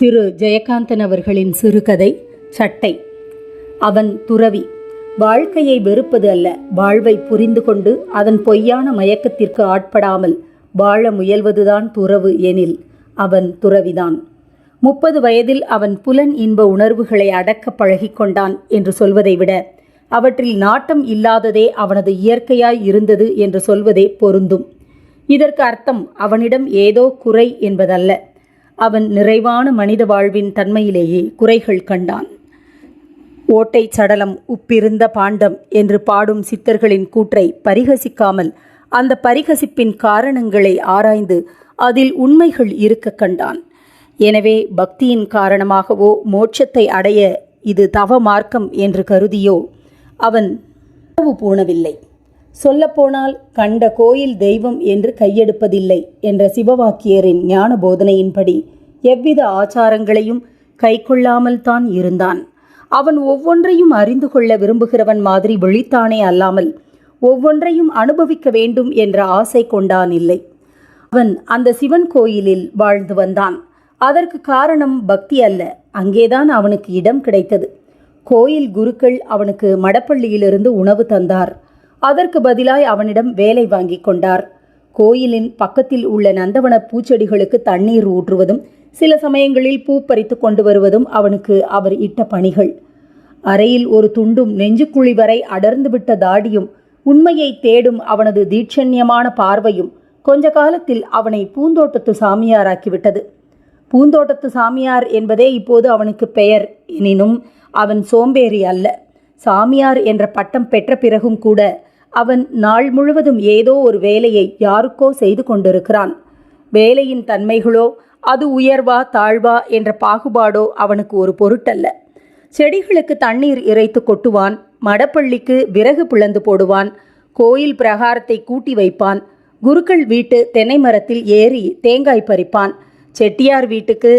திரு ஜெயகாந்தன் அவர்களின் சிறுகதை சட்டை. அவன் துறவி. வாழ்க்கையை வெறுப்பது அல்ல வாழ்வை புரிந்து கொண்டு அதன் பொய்யான மயக்கத்திற்கு ஆட்படாமல் வாழ முயல்வதுதான் துறவு எனில் அவன் துறவிதான். முப்பது வயதில் அவன் புலன் இன்ப உணர்வுகளை அடக்க பழகிக்கொண்டான் என்று சொல்வதை விட அவற்றில் நாட்டம் இல்லாததே அவனது இயற்கையாய் இருந்தது என்று சொல்வதே பொருந்தும். இதற்கு அர்த்தம் அவனிடம் ஏதோ குறை என்பதல்ல. அவன் நிறைவான மனித வாழ்வின் தன்மையிலேயே குறைகள் கண்டான். ஓட்டை சடலம் உப்பிருந்த பாண்டம் என்று பாடும் சித்தர்களின் கூற்றை பரிகசிக்காமல் அந்த பரிகசிப்பின் காரணங்களை ஆராய்ந்து அதில் உண்மைகள் இருக்க கண்டான். எனவே பக்தியின் காரணமாகவோ மோட்சத்தை அடைய இது தவ மார்க்கம் என்று கருதியோ அவன் உணவு பூணவில்லை. சொல்லப்போனால் கண்ட கோயில் தெய்வம் என்று கையெடுப்பதில்லை என்ற சிவவாக்கியரின் ஞான போதனையின்படி எவ்வித ஆச்சாரங்களையும் கைக்கொள்ளாமல் தான் இருந்தான். அவன் ஒவ்வொன்றையும் அறிந்து கொள்ள விரும்புகிறவன் மாதிரி விழித்தானே அல்லாமல் ஒவ்வொன்றையும் அனுபவிக்க வேண்டும் என்ற ஆசை கொண்டான் இல்லை. அவன் அந்த சிவன் கோயிலில் வாழ்ந்து வந்தான். அதற்கு காரணம் பக்தி அல்ல. அங்கேதான் அவனுக்கு இடம் கிடைத்தது. கோயில் குருக்கள் அவனுக்கு மடப்பள்ளியிலிருந்து உணவு தந்தார். அதற்கு பதிலாய் அவனிடம் வேலை வாங்கி கொண்டார். கோயிலின் பக்கத்தில் உள்ள நந்தவன பூச்செடிகளுக்கு தண்ணீர் ஊற்றுவதும் சில சமயங்களில் பூ பறித்து கொண்டு வருவதும் அவனுக்கு அவர் இட்ட பணிகள். அறையில் ஒரு துண்டும் நெஞ்சுக்குழி வரை அடர்ந்துவிட்ட தாடியும் உண்மையை தேடும் அவனது தீட்சண்யமான பார்வையும் கொஞ்ச காலத்தில் அவனை பூந்தோட்டத்து சாமியாராக்கிவிட்டது பூந்தோட்டத்து சாமியார் என்பதே இப்போது அவனுக்கு பெயர். எனினும் அவன் சோம்பேறி அல்ல. சாமியார் என்ற பட்டம் பெற்ற பிறகும் கூட அவன் நாள் முழுவதும் ஏதோ ஒரு வேலையை யாருக்கோ செய்து கொண்டிருக்கிறான். வேலையின் தன்மைகளோ அது உயர்வா தாழ்வா என்ற பாகுபாடோ அவனுக்கு ஒரு பொருட்டல்ல. செடிகளுக்கு தண்ணீர் இறைத்து கொட்டுவான் மடப்பள்ளிக்கு விறகு பிளந்து போடுவான் கோயில் பிரகாரத்தை கூட்டி வைப்பான் குருக்கள் வீட்டு தென்னை மரத்தில் ஏறி தேங்காய் பறிப்பான் செட்டியார் வீட்டுக்கு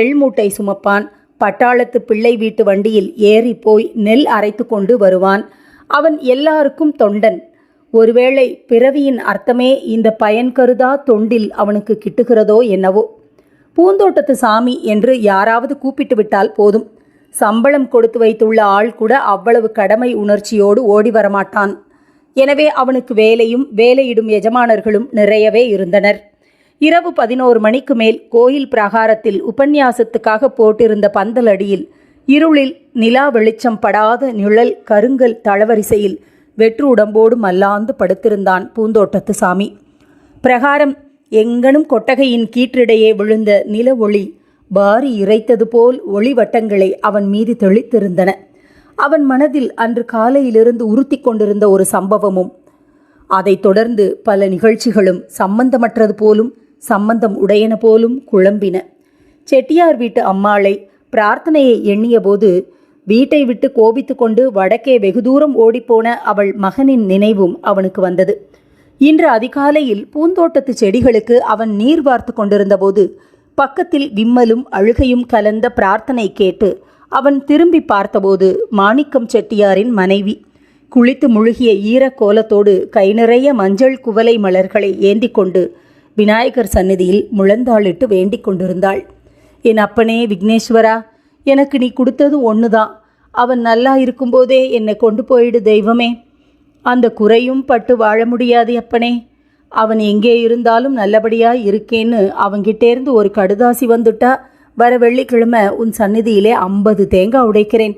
எள் மூட்டை சுமப்பான் பட்டாளத்து பிள்ளை வீட்டு வண்டியில் ஏறி போய் நெல் அரைத்து கொண்டு வருவான். அவன் எல்லாருக்கும் தொண்டன் ஒருவேளை பிறவியின் அர்த்தமே இந்த பயன் கருதா தொண்டில் அவனுக்கு கிட்டுகிறதோ என்னவோ? பூந்தோட்டத்து சாமி என்று யாராவது கூப்பிட்டு விட்டால் போதும். சம்பளம் கொடுத்து வைத்துள்ள ஆள் கூட அவ்வளவு கடமை உணர்ச்சியோடு ஓடி வரமாட்டான். எனவே அவனுக்கு வேலையும் வேலையிடும் எஜமானர்களும் நிறையவே இருந்தனர். இரவு பதினோரு மணிக்கு மேல் கோயில் பிரகாரத்தில் உபன்யாசத்துக்காக போட்டிருந்த பந்தல் அடியில் இருளில் நிலா வெளிச்சம் படாத நிழல் கருங்கல் தளவரிசையில் வெற்று உடம்போடு மல்லாந்து படுத்திருந்தான் பூந்தோட்டத்து சாமி. பிரகாரம் எங்கனும் கொட்டகையின் கீற்றிடையே விழுந்த நில ஒளி பாரி இறைத்தது போல் ஒளி வட்டங்களை அவன் மீது தெளித்திருந்தன. அவன் மனதில் அன்று காலையிலிருந்து உறுத்தி கொண்டிருந்த ஒரு சம்பவமும் அதைத் தொடர்ந்து பல நிகழ்ச்சிகளும் சம்பந்தமற்றது போலும் சம்பந்தம் உடையன போலும் குழம்பின. செட்டியார் வீட்டு அம்மாளை பிரார்த்தனையை எண்ணியபோது வீட்டை விட்டு கோபித்து கொண்டு வடக்கே வெகு தூரம் ஓடிப்போன அவள் மகனின் நினைவும் அவனுக்கு வந்தது. இன்று அதிகாலையில் பூந்தோட்டத்து செடிகளுக்கு அவன் நீர் வார்த்து கொண்டிருந்தபோது பக்கத்தில் விம்மலும் அழுகையும் கலந்த பிரார்த்தனை கேட்டு அவன் திரும்பி பார்த்தபோது மாணிக்கம் செட்டியாரின் மனைவி. குளித்து முழுகிய ஈரக் கோலத்தோடு கை நிறைய மஞ்சள் குவலை மலர்களை ஏந்தி கொண்டு விநாயகர் சந்நிதியில் முழந்தாளிட்டு வேண்டிக் கொண்டிருந்தாள். என் அப்பனே விக்னேஸ்வரா எனக்கு நீ கொடுத்தது ஒன்று தான் அவன் நல்லா இருக்கும்போதே என்னை கொண்டு போயிடு தெய்வமே. அந்த குறையும் பட்டு வாழ முடியாது அப்பனே. அவன் எங்கே இருந்தாலும் நல்லபடியாக இருக்கேன்னு அவங்கிட்டேருந்து ஒரு கடுதாசி வந்துட்டா வர வெள்ளிக்கிழமை உன் சந்நிதியிலே ஐம்பது தேங்காய் உடைக்கிறேன்.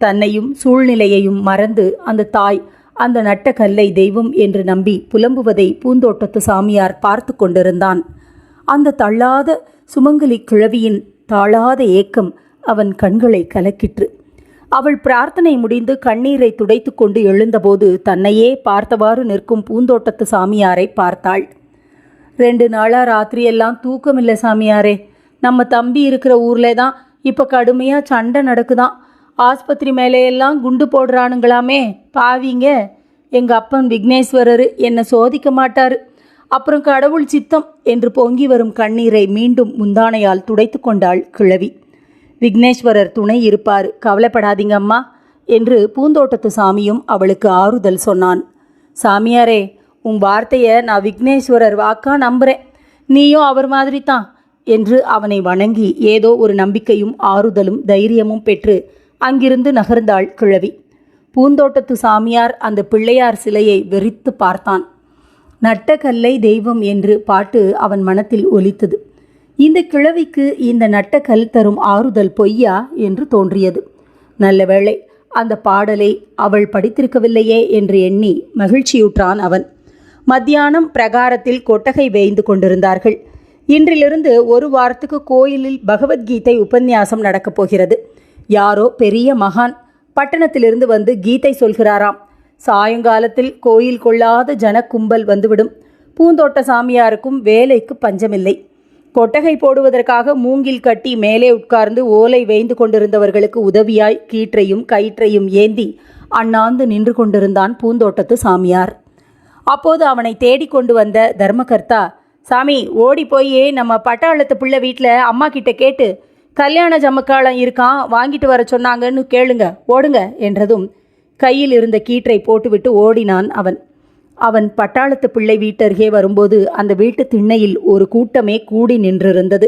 தன்னையும் சூழ்நிலையையும் மறந்து அந்த தாய் அந்த நட்ட கல்லை தெய்வம் என்று நம்பி புலம்புவதை பூந்தோட்டத்து சாமியார் பார்த்து கொண்டிருந்தான். அந்த தள்ளாத சுமங்கலி கிழவியின் தாழாத ஏக்கம் அவன் கண்களை கலக்கிற்று. அவள் பிரார்த்தனை முடிந்து கண்ணீரை துடைத்து கொண்டு எழுந்தபோது தன்னையே பார்த்தவாறு நிற்கும் பூந்தோட்டத்து சாமியாரை பார்த்தாள். ரெண்டு நாளாக ராத்திரியெல்லாம் தூக்கமில்லை சாமியாரே. நம்ம தம்பி இருக்கிற ஊரில் தான் இப்போ கடுமையாக சண்டை நடக்குதான். ஆஸ்பத்திரி மேலேயெல்லாம் குண்டு போடுறானுங்களாமே. பாவிங்க. எங்கள் அப்பன் விக்னேஸ்வரர் என்னை சோதிக்க மாட்டார். அப்புறம் கடவுள் சித்தம் என்று பொங்கி வரும் கண்ணீரை மீண்டும் முந்தானையால் துடைத்து கொண்டாள் கிழவி. விக்னேஸ்வரர் துணை இருப்பார். கவலைப்படாதீங்க அம்மா என்று பூந்தோட்டத்து சாமியும் அவளுக்கு ஆறுதல் சொன்னான். சாமியாரே உன் வார்த்தையை நான் விக்னேஸ்வரர் வாக்கா நம்புகிறேன் நீயும் அவர் மாதிரி தான் என்று அவனை வணங்கி ஏதோ ஒரு நம்பிக்கையும் ஆறுதலும் தைரியமும் பெற்று அங்கிருந்து நகர்ந்தாள் கிழவி. பூந்தோட்டத்து சாமியார் அந்த பிள்ளையார் சிலையை வெறித்து பார்த்தான். நட்ட கல்லை தெய்வம் என்று பாட்டு அவன் மனத்தில் ஒலித்தது. இந்த கிழவிக்கு இந்த நட்டக்கல் தரும் ஆறுதல் பொய்யா என்று தோன்றியது. நல்ல வேளை அந்த பாடலை அவள் படித்திருக்கவில்லையே என்று எண்ணி மகிழ்ச்சியுற்றான் அவன். மத்தியானம் பிரகாரத்தில் கொட்டகை வேய்ந்து கொண்டிருந்தார்கள். இன்றிலிருந்து ஒரு வாரத்துக்கு கோயிலில் பகவத்கீதை உபன்யாசம் நடக்கப் போகிறது. யாரோ பெரிய மகான் பட்டணத்திலிருந்து வந்து கீதை சொல்கிறாராம். சாயங்காலத்தில் கோயில் கொள்ளாத ஜனக்கும்பல் வந்துவிடும். பூந்தோட்ட சாமியாருக்கும் வேலைக்கு பஞ்சமில்லை. கொட்டகை போடுவதற்காக மூங்கில் கட்டி மேலே உட்கார்ந்து ஓலை வேய்ந்து கொண்டிருந்தவர்களுக்கு உதவியாய் கீற்றையும் கயிற்றையும் ஏந்தி அண்ணாந்து நின்று கொண்டிருந்தான் பூந்தோட்டத்து சாமியார். அப்போது அவனை தேடிக் கொண்டு வந்த தர்மகர்த்தா சாமி ஓடி போய் நம்ம பட்டாளத்து பிள்ளை வீட்டில் அம்மா கிட்ட கேட்டு கல்யாண ஜமக்காலம் இருக்கான் வாங்கிட்டு வர சொன்னாங்கன்னு கேளுங்க ஓடுங்க என்றதும் கையில் இருந்த கீற்றை போட்டுவிட்டு ஓடினான் அவன். அவன் பட்டாளத்து பிள்ளை வீட்டருகே வரும்போது அந்த வீட்டு திண்ணையில் ஒரு கூட்டமே கூடி நின்றிருந்தது.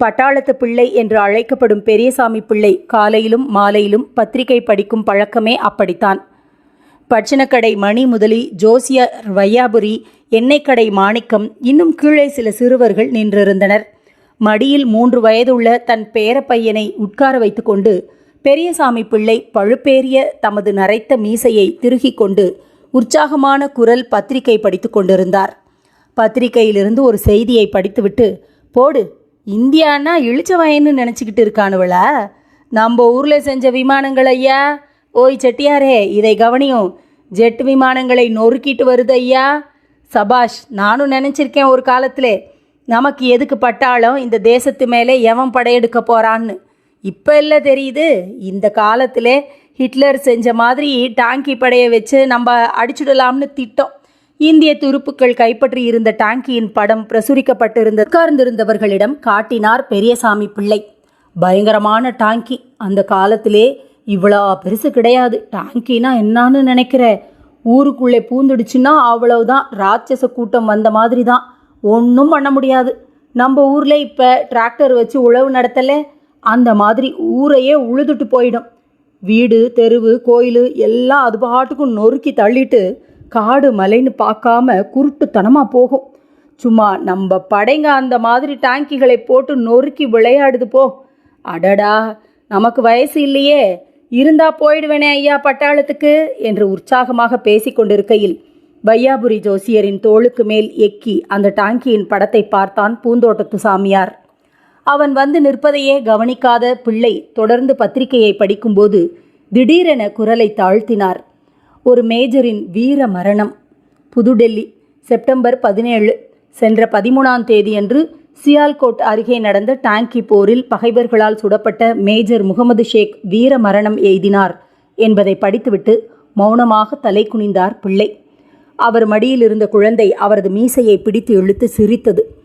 பட்டாளத்து பிள்ளை என்று அழைக்கப்படும் பெரியசாமி பிள்ளை காலையிலும் மாலையிலும் பத்திரிகை படிக்கும் பழக்கமே அப்படித்தான். பட்சணக்கடை மணி முதலி ஜோசியர் வையாபுரி எண்ணெய்க்கடை மாணிக்கம் இன்னும் கீழே சில சிறுவர்கள் நின்றிருந்தனர். மடியில் மூன்று வயதுள்ள தன் பேரப்பையனை உட்கார வைத்துக்கொண்டு பெரியசாமி பிள்ளை பழுப்பேறிய தமது நரைத்த மீசையை திருகிக் கொண்டு உற்சாகமான குரல் பத்திரிகை படித்து கொண்டிருந்தார். பத்திரிகையிலிருந்து ஒரு செய்தியை படித்துவிட்டு போடு இந்தியான்னா இழிச்ச வயன்னு நினச்சிக்கிட்டு இருக்கானுவள. நம்ம ஊரில் செஞ்ச விமானங்கள் ஐயா. ஓய் செட்டியாரே இதை கவனியும். ஜெட் விமானங்களை நொறுக்கிட்டு வருது ஐயா. சபாஷ் நானும் நினச்சிருக்கேன் ஒரு காலத்திலே. நமக்கு எதுக்கு பட்டாலும் இந்த தேசத்து மேலே எவன் படையெடுக்க போகிறான்னு இப்போ இல்லை தெரியுது. இந்த காலத்திலே ஹிட்லர் செஞ்ச மாதிரி டாங்கி படையை வச்சு நம்ம அடிச்சுடலாம்னு திட்டம். இந்திய துருப்புக்கள் கைப்பற்றி இருந்த டாங்கியின் படம் பிரசுரிக்கப்பட்டிருந்த உட்கார்ந்திருந்தவர்களிடம் காட்டினார் பெரியசாமி பிள்ளை. பயங்கரமான டாங்கி. அந்த காலத்திலே இவ்வளோ பெருசு கிடையாது. டாங்கினா என்னான்னு நினைக்கிற? ஊருக்குள்ளே பூந்துடுச்சுன்னா அவ்வளவுதான். ராட்சச கூட்டம் வந்த மாதிரி தான் ஒன்றும் பண்ண முடியாது. நம்ம ஊரில் இப்போ டிராக்டர் வச்சு உழவு நடத்தலை. அந்த மாதிரி ஊரையே உழுதுட்டு போயிடும். வீடு தெருவு கோயில் எல்லாம் அது பாட்டுக்கும் நொறுக்கி தள்ளிட்டு காடு மலைன்னு பார்க்காம குருட்டுத்தனமாக போகும். சும்மா நம்ம படைங்க அந்த மாதிரி டாங்கிகளை போட்டு நொறுக்கி விளையாடுது போ. அடடா நமக்கு வயசு இல்லையே. இருந்தா போயிடுவேனே ஐயா பட்டாளத்துக்கு என்று உற்சாகமாக பேசிக்கொண்டிருக்கையில் பையாபுரி வையாபுரி ஜோசியரின் தோளுக்கு மேல் எக்கி அந்த டாங்கியின் படத்தை பார்த்தான் பூந்தோட்டத்து சாமியார். அவன் வந்து நிற்பதையே கவனிக்காத பிள்ளை தொடர்ந்து பத்திரிகையை படிக்கும்போது திடீரென குரலை தாழ்த்தினார். ஒரு மேஜரின் வீர மரணம். புதுடெல்லி செப்டம்பர் பதினேழு சென்ற பதிமூணாம் தேதியன்று சியால்கோட் அருகே நடந்த டாங்கி போரில் பகைவர்களால் சுடப்பட்ட மேஜர் முகமது ஷேக் வீர மரணம் எய்தினார் என்பதை படித்துவிட்டு மௌனமாக தலை குனிந்தார் பிள்ளை. அவர் மடியில் இருந்த குழந்தை அவரது மீசையை பிடித்து இழுத்து சிரித்தது.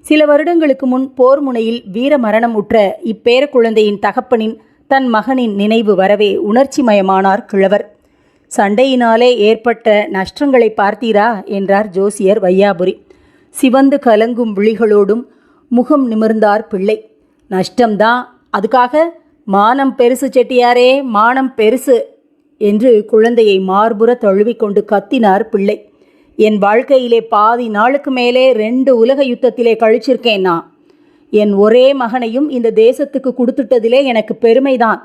சில வருடங்களுக்கு முன் போர் முனையில் வீர மரணம் உற்ற இப்பேர குழந்தையின் தகப்பனின் தன் மகனின் நினைவு வரவே உணர்ச்சிமயமானார் கிழவர். சண்டையினாலே ஏற்பட்ட நஷ்டங்களை பார்த்தீரா? என்றார் ஜோசியர் வையாபுரி. சிவந்து கலங்கும் விழிகளோடும் முகம் நிமிர்ந்தார் பிள்ளை. நஷ்டம்தான். அதுக்காக மானம் பெருசு செட்டியாரே மானம் பெருசு என்று குழந்தையை மார்புற தழுவிக்கொண்டு கத்தினார் பிள்ளை. என் வாழ்க்கையிலே பாதி நாளுக்கு மேலே ரெண்டு உலக யுத்தத்திலே கழிச்சிருக்கேன் நான். என் ஒரே மகனையும் இந்த தேசத்துக்கு கொடுத்துட்டதிலே எனக்கு பெருமைதான்.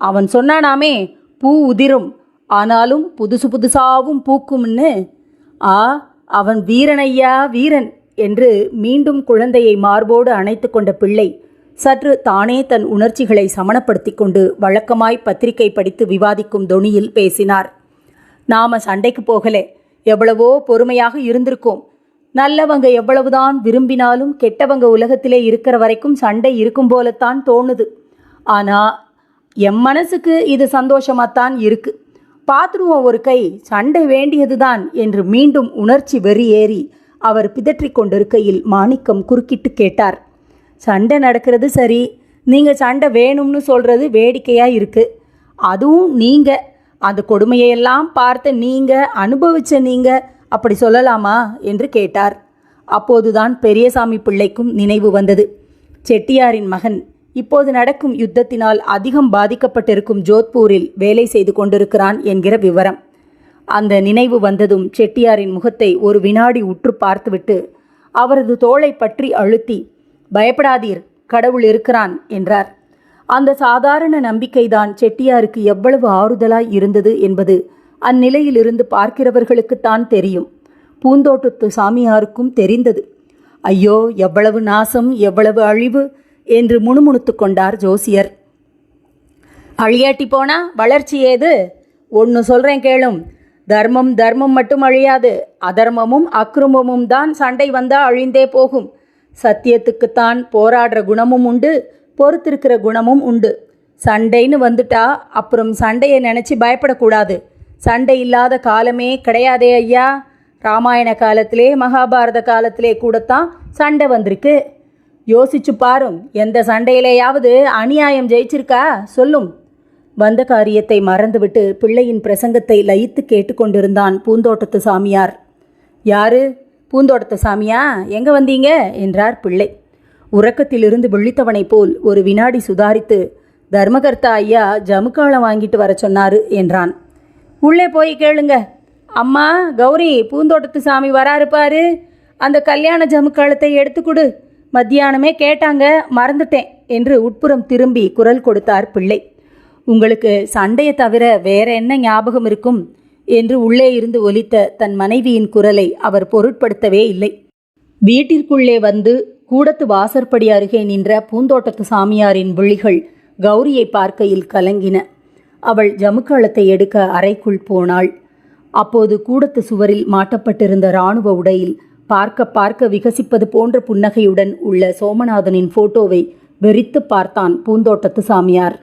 அவன் சொன்னானாமே பூ உதிரும் ஆனாலும் புதுசு புதுசாவும் பூக்கும்னு. ஆ அவன் வீரனையா வீரன் என்று மீண்டும் குழந்தையை மார்போடு அணைத்து கொண்ட பிள்ளை சற்று தானே தன் உணர்ச்சிகளை சமணப்படுத்தி கொண்டு வழக்கமாய் பத்திரிகை படித்து விவாதிக்கும் தொனியில் பேசினார். நாம சண்டைக்கு போகலே. எவ்வளவோ பொறுமையாக இருந்திருக்கோம். நல்லவங்க எவ்வளவுதான் விரும்பினாலும் கெட்டவங்க உலகத்திலே இருக்கிற வரைக்கும் சண்டை இருக்கும் போலத்தான் தோணுது. ஆனால் என் மனசுக்கு இது சந்தோஷமாகத்தான் இருக்கு. பார்த்துடுவோம் ஒரு கை சண்டை வேண்டியதுதான் என்று மீண்டும் உணர்ச்சி வெறியேறி அவர் பிதற்றிக் கொண்டிருக்கையில் மாணிக்கம் குறுக்கிட்டு கேட்டார். சண்டை நடக்கிறது சரி நீங்கள் சண்டை வேணும்னு சொல்கிறது வேடிக்கையாக இருக்குது அதுவும் நீங்கள் அந்த கொடுமையெல்லாம் பார்த்து நீங்கள் அனுபவிச்ச நீங்கள் அப்படி சொல்லலாமா? என்று கேட்டார். அப்போதுதான் பெரியசாமி பிள்ளைக்கும் நினைவு வந்தது. செட்டியாரின் மகன் இப்போது நடக்கும் யுத்தத்தினால் அதிகம் பாதிக்கப்பட்டிருக்கும் ஜோத்பூரில் வேலை செய்து கொண்டிருக்கிறான் என்கிற விவரம். அந்த நினைவு வந்ததும் செட்டியாரின் முகத்தை ஒரு வினாடி உற்று பார்த்துவிட்டு அவரது தோளை பற்றி அழுத்தி பயப்படாதீர் கடவுள் இருக்கிறான் என்றார். அந்த சாதாரண நம்பிக்கைதான் செட்டியாருக்கு எவ்வளவு ஆறுதலாய் இருந்தது என்பது அந்நிலையிலிருந்து பார்க்கிறவர்களுக்குத்தான் தெரியும். பூந்தோட்டத்து சாமியாருக்கும் தெரிந்தது. ஐயோ எவ்வளவு நாசம் எவ்வளவு அழிவு என்று முணுமுணுத்து கொண்டார் ஜோசியர். அழியாட்டி போனா வளர்ச்சி ஏது? ஒன்று சொல்கிறேன் கேளும். தர்மம் தர்மம் மட்டும் அழியாது. அதர்மமும் அக்கிரமமும் தான் சண்டை வந்தால் அழிந்தே போகும். சத்தியத்துக்குத்தான் போராடுற குணமும் உண்டு. பொறுத்திருக்கிற குணமும் உண்டு. சண்டைன்னு வந்துட்டா அப்புறம் சண்டையை நினச்சி பயப்படக்கூடாது. சண்டை இல்லாத காலமே கிடையாதே ஐயா. ராமாயண காலத்திலே மகாபாரத காலத்திலே கூடத்தான் சண்டை வந்திருக்கு. யோசிச்சு பாரும் எந்த சண்டையிலேயாவது அநியாயம் ஜெயிச்சிருக்கா? சொல்லும். வந்த காரியத்தை மறந்துவிட்டு பிள்ளையின் பிரசங்கத்தை லயித்து கேட்டுக்கொண்டிருந்தான் பூந்தோட்டத்து சாமியார். யாரு? பூந்தோட்டத்து சாமியா? எங்கே வந்தீங்க? என்றார் பிள்ளை. உறக்கத்திலிருந்து விழித்தவனைப் போல் ஒரு வினாடி சுதாரித்து தர்மகர்த்தா ஐயா ஜமுக்காளம் வாங்கிட்டு வர சொன்னாரு என்றான். உள்ளே போய் கேளுங்க. அம்மா கௌரி பூந்தோட்டத்து சாமி வராருப்பாரு அந்த கல்யாண ஜமுக்காலத்தை எடுத்து கொடு. மத்தியானமே கேட்டாங்க மறந்துட்டேன் என்று உட்புறம் திரும்பி குரல் கொடுத்தார் பிள்ளை. உங்களுக்கு சண்டையை தவிர வேற என்ன ஞாபகம் இருக்கும்? என்று உள்ளே இருந்து ஒலித்த தன் மனைவியின் குரலை அவர் பொருட்படுத்தவே இல்லை. வீட்டிற்குள்ளே வந்து கூடத்து வாசற்படி அருகே நின்ற பூந்தோட்டத்து சாமியாரின் விழிகள் கௌரியை பார்க்கையில் கலங்கின. அவள் ஜமுக்களத்தை எடுக்க அறைக்குள் போனாள். அப்போது கூடத்து சுவரில் மாட்டப்பட்டிருந்த இராணுவ உடையில் பார்க்க பார்க்க விகசிப்பது போன்ற புன்னகையுடன் உள்ள சோமநாதனின் போட்டோவை வெறித்து பார்த்தான் பூந்தோட்டத்து சாமியார்.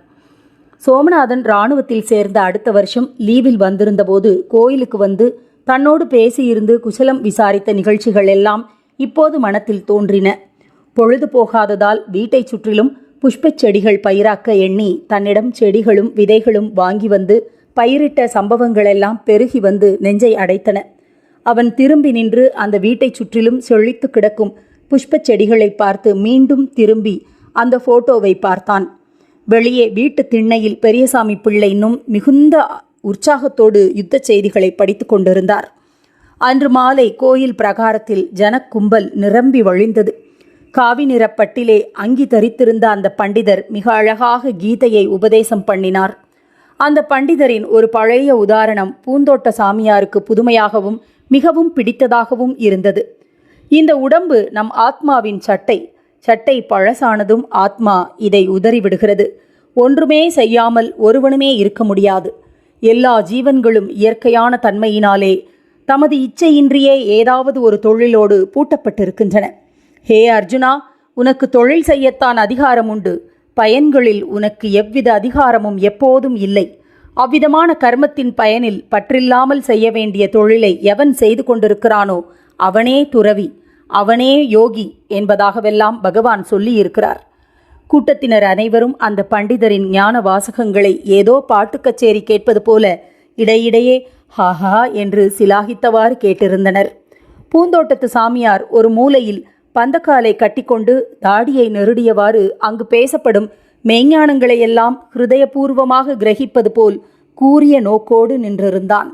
சோமநாதன் இராணுவத்தில் சேர்ந்த அடுத்த வருஷம் லீவில் வந்திருந்தபோது கோயிலுக்கு வந்து தன்னோடு பேசியிருந்து குசலம் விசாரித்த நிகழ்ச்சிகள் எல்லாம் இப்போது மனத்தில் தோன்றின. பொழுது போகாததால் வீட்டைச் சுற்றிலும் புஷ்பச் செடிகள் பயிராக்க எண்ணி தன்னிடம் செடிகளும் விதைகளும் வாங்கி வந்து பயிரிட்ட சம்பவங்களெல்லாம் பெருகி வந்து நெஞ்சை அடைத்தன. அவன் திரும்பி நின்று அந்த வீட்டைச் சுற்றிலும் செழித்து கிடக்கும் புஷ்பச் செடிகளை பார்த்து மீண்டும் திரும்பி அந்த போட்டோவை பார்த்தான். வெளியே வீட்டு திண்ணையில் பெரியசாமி பிள்ளை இன்னும் மிகுந்த உற்சாகத்தோடு யுத்த செய்திகளை படித்து கொண்டிருந்தார். அன்று மாலை கோயில் பிரகாரத்தில் ஜனக்கும்பல் நிரம்பி வழிந்தது. காவி நிறப்பட்டிலே அங்கி தரித்திருந்த அந்த பண்டிதர் மிக அழகாக கீதையை உபதேசம் பண்ணினார். அந்த பண்டிதரின் ஒரு பழைய உதாரணம் பூந்தோட்ட சாமியாருக்கு புதுமையாகவும் மிகவும் பிடித்ததாகவும் இருந்தது. இந்த உடம்பு நம் ஆத்மாவின் சட்டை சட்டை பழசானதும் ஆத்மா இதை உதறிவிடுகிறது. ஒன்றுமே செய்யாமல் ஒருவனுமே இருக்க முடியாது. எல்லா ஜீவன்களும் இயற்கையான தன்மையினாலே தமது இச்சையின்றியே ஏதாவது ஒரு தொழிலோடு பூட்டப்பட்டிருக்கின்றன. ஹே அர்ஜுனா உனக்கு தொழில் செய்யத்தான் அதிகாரம் உண்டு. பயன்களில் உனக்கு எவ்வித அதிகாரமும் எப்போதும் இல்லை. அவ்விதமான கர்மத்தின் பயனில் பற்றில்லாமல் செய்ய வேண்டிய தொழிலை எவன் செய்து கொண்டிருக்கிறானோ அவனே துறவி அவனே யோகி என்பதாகவெல்லாம் பகவான் சொல்லியிருக்கிறார். கூட்டத்தினர் அனைவரும் அந்த பண்டிதரின் ஞான வாசகங்களை ஏதோ பாட்டு கச்சேரி கேட்பது போல இடையிடையே ஹாஹா என்று சிலாகித்தவாறு கேட்டிருந்தனர். பூந்தோட்டத்து சாமியார் ஒரு மூலையில் பந்தக்காலை கட்டிக்கொண்டு தாடியை நெருடியவாறு அங்கு பேசப்படும் மெய்ஞானங்களையெல்லாம் ஹிருதயபூர்வமாக கிரகிப்பது போல் கூறிய நோக்கோடு நின்றிருந்தான்.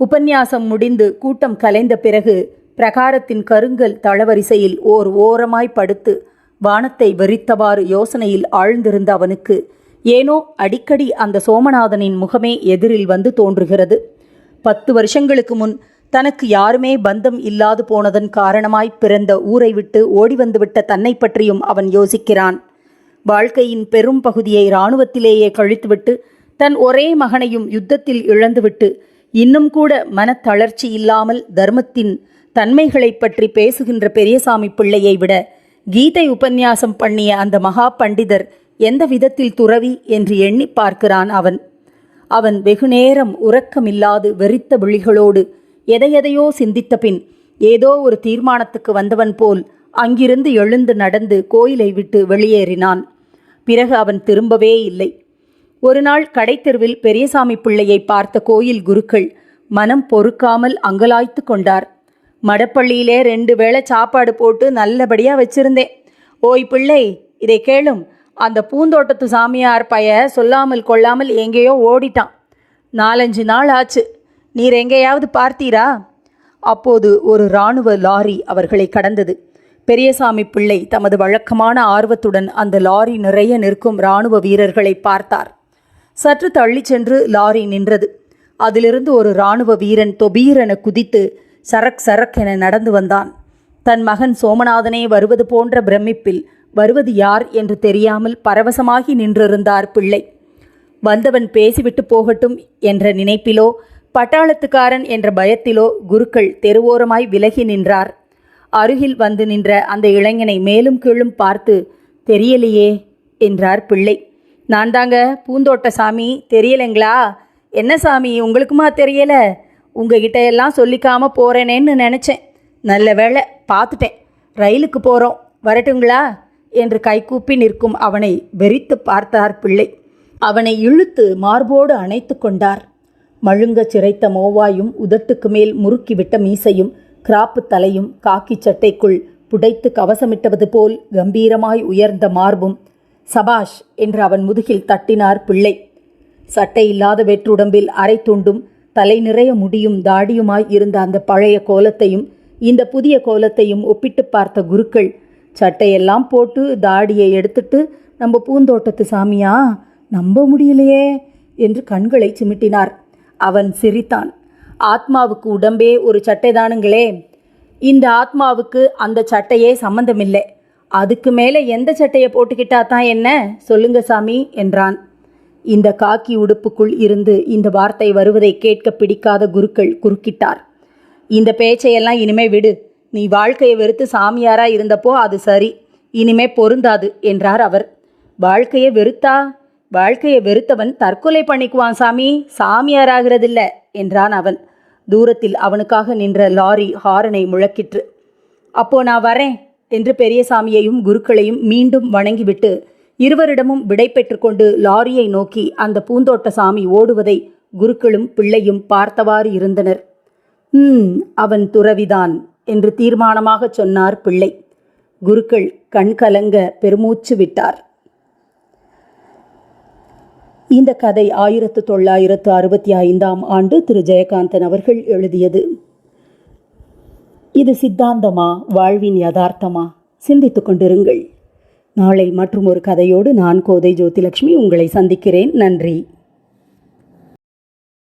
உபன்யாசம் முடிந்து கூட்டம் கலைந்த பிறகு பிரகாரத்தின் கருங்கல் தளவரிசையில் ஓர் ஓரமாய் படுத்து வானத்தை வெறித்தவாறு யோசனையில் ஆழ்ந்திருந்த அவனுக்கு ஏனோ அடிக்கடி அந்த சோமநாதனின் முகமே எதிரில் வந்து தோன்றுகிறது. பத்து வருஷங்களுக்கு முன் தனக்கு யாருமே பந்தம் இல்லாது போனதன் காரணமாய் பிறந்த ஊரை விட்டு ஓடி வந்துவிட்ட தன்னை பற்றியும் அவன் யோசிக்கிறான். வாழ்க்கையின் பெரும் பகுதியை இராணுவத்திலேயே கழித்துவிட்டு தன் ஒரே மகனையும் யுத்தத்தில் இழந்துவிட்டு இன்னும் கூட மனத்தளர்ச்சி இல்லாமல் தர்மத்தின் தன்மைகளைப் பற்றி பேசுகின்ற பெரியசாமி பிள்ளையை விட கீதை உபன்யாசம் பண்ணிய அந்த மகா பண்டிதர் எந்த விதத்தில் துறவி என்று எண்ணி பார்க்கிறான் அவன். அவன் வெகுநேரம் உறக்கமில்லாது வெறித்த விழிகளோடு எதையெதையோ சிந்தித்த பின் ஏதோ ஒரு தீர்மானத்துக்கு வந்தவன் போல் அங்கிருந்து எழுந்து நடந்து கோயிலை விட்டு வெளியேறினான். பிறகு அவன் திரும்பவே இல்லை. ஒரு நாள் கடைத்தெருவில் பெரியசாமி பிள்ளையை பார்த்த கோயில் குருக்கள் மனம் பொறுக்காமல் அங்கலாய்த்து கொண்டார். மடப்பள்ளியிலே ரெண்டு வேளை சாப்பாடு போட்டு நல்லபடியா வச்சிருந்தேன். ஓய் பிள்ளை இதை கேளும். அந்த பூந்தோட்டத்து சாமியார் பைய சொல்லாமல் கொள்ளாமல் எங்கேயோ ஓடிட்டான். நாலஞ்சு நாள் ஆச்சு. நீர் எங்கேயாவது பார்த்தீரா? அப்போது ஒரு இராணுவ லாரி அவர்களை கடந்தது. பெரியசாமி பிள்ளை தமது வழக்கமான ஆர்வத்துடன் அந்த லாரி நிறைய நிற்கும் இராணுவ வீரர்களை பார்த்தார். சற்று தள்ளிச் சென்று லாரி நின்றது. அதிலிருந்து ஒரு இராணுவ வீரன் தொபீரென குதித்து சரக் சரக் என நடந்து வந்தான். தன் மகன் சோமநாதனே வருவது போன்ற பிரமிப்பில் வருவது யார் என்று தெரியாமல் பரவசமாகி நின்றிருந்தார் பிள்ளை. வந்தவன் பேசிவிட்டு போகட்டும் என்ற நினைப்பிலோ பட்டாளத்துக்காரன் என்ற பயத்திலோ குருக்கள் தெருவோரமாய் விலகி நின்றார். அருகில் வந்து நின்ற அந்த இளைஞனை மேலும் கீழும் பார்த்து தெரியலையே என்றார் பிள்ளை. நான் தாங்க பூந்தோட்ட சாமி தெரியலைங்களா? என்ன சாமி உங்களுக்குமா தெரியல? உங்ககிட்ட எல்லாம் சொல்லிக்காம போறேனேன்னு நினச்சேன். நல்ல வேளை பார்த்துட்டேன் ரயிலுக்கு போகிறோம் வரட்டுங்களா? என்று கைகூப்பி நிற்கும் அவனை வெறித்து பார்த்தார் பிள்ளை. அவனை இழுத்து மார்போடு அணைத்து கொண்டார். மழுங்கச் சிரைத்த மோவாயும் உதட்டுக்கு மேல் முறுக்கிவிட்ட மீசையும் கிராப்பு தலையும் காக்கி சட்டைக்குள் புடைத்து கவசமிட்டவது போல் கம்பீரமாய் உயர்ந்த மார்பும் சபாஷ் என்று அவன் முதுகில் தட்டினார் பிள்ளை. சட்டை இல்லாத வெற்றுடம்பில் அரை துண்டும் தலை நிறைய முடியும் தாடியுமாய் இருந்த அந்த பழைய கோலத்தையும் இந்த புதிய கோலத்தையும் ஒப்பிட்டு பார்த்த குருக்கள் சட்டையெல்லாம் போட்டு தாடியை எடுத்துட்டு நம்ம பூந்தோட்டத்து சாமியா? நம்ப முடியலையே என்று கண்களை சிமிட்டினார். அவன் சிரித்தான். ஆத்மாவுக்கு உடம்பே ஒரு சட்டை தானுங்களே இந்த ஆத்மாவுக்கு அந்த சட்டையே சம்பந்தமில்லை. அதுக்கு மேலே எந்த சட்டையை போட்டுக்கிட்டா தான் என்ன? சொல்லுங்க சாமி என்றான். இந்த காக்கி உடுப்புக்குள் இருந்து இந்த வார்த்தை வருவதை கேட்க பிடிக்காத குருக்கள் குறுக்கிட்டார். இந்த பேச்சையெல்லாம் இனிமே விடு. நீ வாழ்க்கையை வெறுத்து சாமியாரா இருந்தப்போ அது சரி. இனிமே பொருந்தாது என்றார் அவர். வாழ்க்கையை வெறுத்தா? வாழ்க்கையை வெறுத்தவன் தற்கொலை பண்ணிக்குவான் சாமி. சாமியாராகிறதில்ல என்றான் அவன். தூரத்தில் அவனுக்காக நின்ற லாரி ஹாரனை முழக்கிற்று. அப்போ நான் வரேன் என்று பெரியசாமியையும் குருக்களையும் மீண்டும் வணங்கிவிட்டு இருவரிடமும் விடை பெற்றுக்கொண்டு லாரியை நோக்கி அந்த பூந்தோட்ட சாமி ஓடுவதை குருக்களும் பிள்ளையும் பார்த்தவாறு இருந்தனர். ம் அவன் துறவிதான் என்று தீர்மானமாகச் சொன்னார் பிள்ளை. குருக்கள் கண்கலங்க பெருமூச்சு விட்டார். இந்த கதை ஆயிரத்து தொள்ளாயிரத்து அறுபத்தி ஐந்தாம் ஆண்டு திரு. ஜெயகாந்தன் அவர்கள் எழுதியது. இது சித்தாந்தமா வாழ்வின் யதார்த்தமா? சிந்தித்துக் கொண்டிருங்கள். நாளை மற்றும் ஒரு கதையோடு நான் கோதை ஜோதிலட்சுமி உங்களை சந்திக்கிறேன். நன்றி.